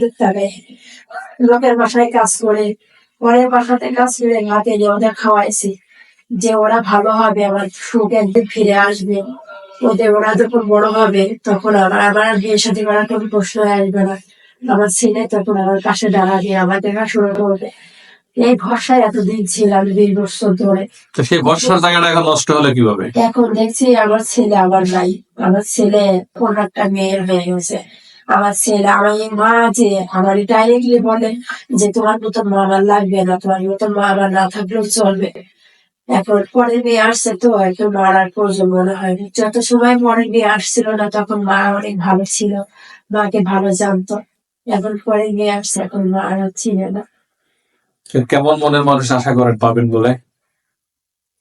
ঢুকতে হবে লোকের বাসায় কাজ করে। পরের বাসাতে কাজ করে রাতে এনে ওদের খাওয়াইছি। যে ওরা ভালো হবে আমার সুখ একদিন ফিরে আসবে। ওদের ওরা যখন বড় হবে তখন আমার আমার বিয়ে সাথে করার কোনো প্রশ্ন আসবে না। আমার ছেলে তখন আমার পাশে দাঁড়াবে আমার দেখাশোনা করবে। এই ভরসায় এতদিন ছিলাম দুই বছর ধরে। তো সেই বর্ষার জায়গাটা এখন নষ্ট হলে কীভাবে? এখন দেখছি আমার ছেলে আমার নাই। আমার ছেলে কোন একটা মেয়ের হয়ে গেছে। আমার ছেলে আমার এই মা যে আমার ডাইরেক্টলি বলে যে তোমার মতন মা আমার লাগবে না তোমার মতন মা আমার না থাকলেও চলবে। এখন পরে বিয়ে আসছে তো এখন মার আর প্রয়োজন মনে হয়নি যত সময় পরে বিয়ে আসছিল না তখন মা অনেক ভালো ছিল মাকে ভালো জানতো। এখন পরে মেয়ে আসছে এখন মা আর ছিল না। কেমন মনের মানুষ আশা করেন পাবেন বলে?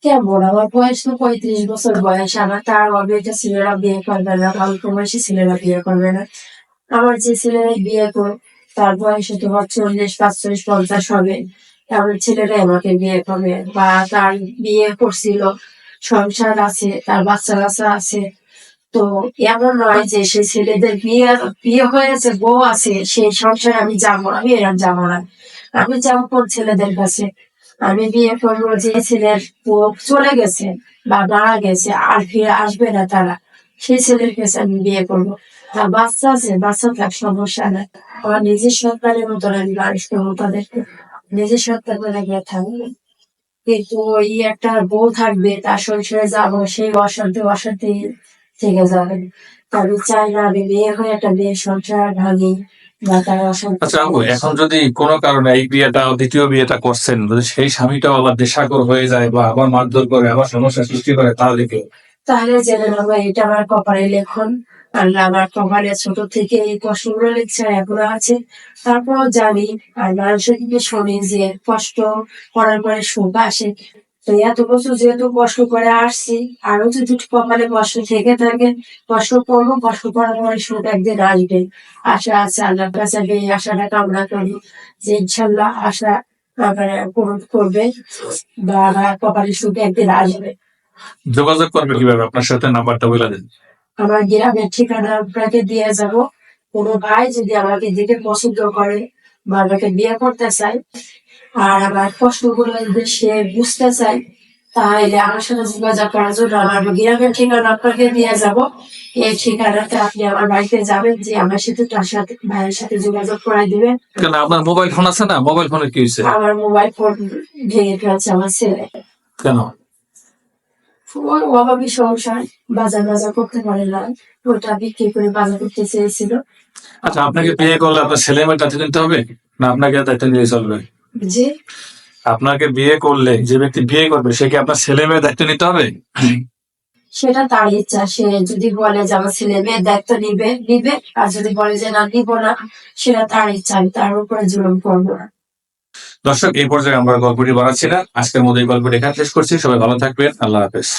কেমন? আমার বয়স তো পঁয়ত্রিশ বছর বয়স আমার তার অবিবাহিত ছেলেরা বিয়ে করবে না অল্প বয়সী ছেলেরা বিয়ে করবে না। আমার যে ছেলেরা বিয়ে করে, তার বয়স তো চল্লিশ, পাঁচচল্লিশ, পঞ্চাশ হবে। এমন ছেলেরাই আমাকে বিয়ে করবে। বা তার বিয়ে করছিল, সংসার আছে, তার বাচ্চা কাচ্চা আছে। তো এমন নয় যে সে ছেলেদের বিয়ে বিয়ে হয়েছে, বউ আছে, সেই সংসারে আমি যাব আমি এরকম যাব না। আমি যাব কোন ছেলেদের কাছে? আমি বিয়ে করব যে ছেলের বউ চলে গেছে বা মারা গেছে, আর ফিরে আসবে না তারা। সেই ছেলের আমি বিয়ে করব। আর বাচ্চা আছে, বাচ্চা থাক সমস্যা নাই আমার নিজের সন্তানের মতো আমি মানুষ করব তাদেরকে। নিজের সন্তান করে গিয়ে থাকবে। কিন্তু ওই একটা বউ থাকবে, তার সংসারে যাব, সেই অশান্তি অশান্তি থেকে যাবে। আমি চাই না আমি মেয়ে হয়ে একটা মেয়ের সংসার ভাঙি আচ্ছা আপু, এখন যদি কোনো কারণে এই বিয়েটা, দ্বিতীয় বিয়েটা করছেন, যদি সেই স্বামীটাও আবার দেশাকর হয়ে যায়, বা আবার মারধর করে, আবার সমস্যা সৃষ্টি করে, তাহলে কি? তাহলে জেনে নেব এটা আমার কপালে লেখন। আল্লাহ আমার কপালে ছোট থেকে এই কষ্টগুলো লিখছে এখনও আছে। তারপরও জানি আর মানুষের দিকে শুনি যে কষ্ট করার পরে সুখ আসে। তো এত বছর যেহেতু কষ্ট করে আসছি আরও যদি কপালে কষ্ট থেকে থাকে, কষ্ট করব, কষ্ট করার পরে সুখ একদিন আসবে। আশা আছে আল্লাহর কাছে এই আশাটা কামনা করি যে ইনশাল্লাহ আশা আমার পূরণ করবে বা কপালে সুখ একদিন আসবে। যোগাযোগ করবে কীভাবে? আপনার সাথে নাম্বারটা বলে দেন। আমার গ্রামের ঠিকানা আপনাকে দিয়ে যাব। কোনো ভাই যদি আমাকে দেখে পছন্দ করে বা আমাকে বিয়ে করতে চায় আর আমার কষ্টগুলো যদি সে বুঝতে চায় তাহলে আমার সাথে যোগাযোগ করার জন্য আমার গ্রামের ঠিকানা আপনাকে দিয়ে যাব। এই ঠিকানাতে আপনি আমার বাড়িতে যাবেন যে আমার সাথে তার সাথে ভাইয়ের সাথে যোগাযোগ করাই দিবেন। কেন আপনার মোবাইল ফোন আছে না? মোবাইল ফোনে কি হয়েছে? আমার মোবাইল ফোন ভেঙে ফেলছে আমার ছেলে। কেন? ওর অভাবী সংসার বাজার বাজার করতে পারে না। ওটা বিক্রি করে বাজার করতে চেয়েছিল। আচ্ছা আপনাকে বিয়ে করলে আপনার ছেলে মেয়ের দায়িত্ব নিতে হবে না আপনাকে দায়িত্ব নিয়ে চলবে? যে আপনাকে বিয়ে করলে যে ব্যক্তি বিয়ে করবে সে কি আপনার ছেলে মেয়ের দায়িত্ব নিতে হবে? সেটা তার ইচ্ছা। সে যদি বলে যে আমার ছেলে মেয়ের দায়িত্ব নিবে নিবে। আর যদি বলে যে না নিব না সেটা তার ইচ্ছা। আমি তার উপরে জুলুম করব না। দর্শক, এই পর্যায়ে আমরা গল্পটি বাড়াচ্ছি না। আজকের মধ্যে এই গল্পটি এখানে শেষ করছি। সবাই ভালো থাকবেন। আল্লাহ হাফেজ।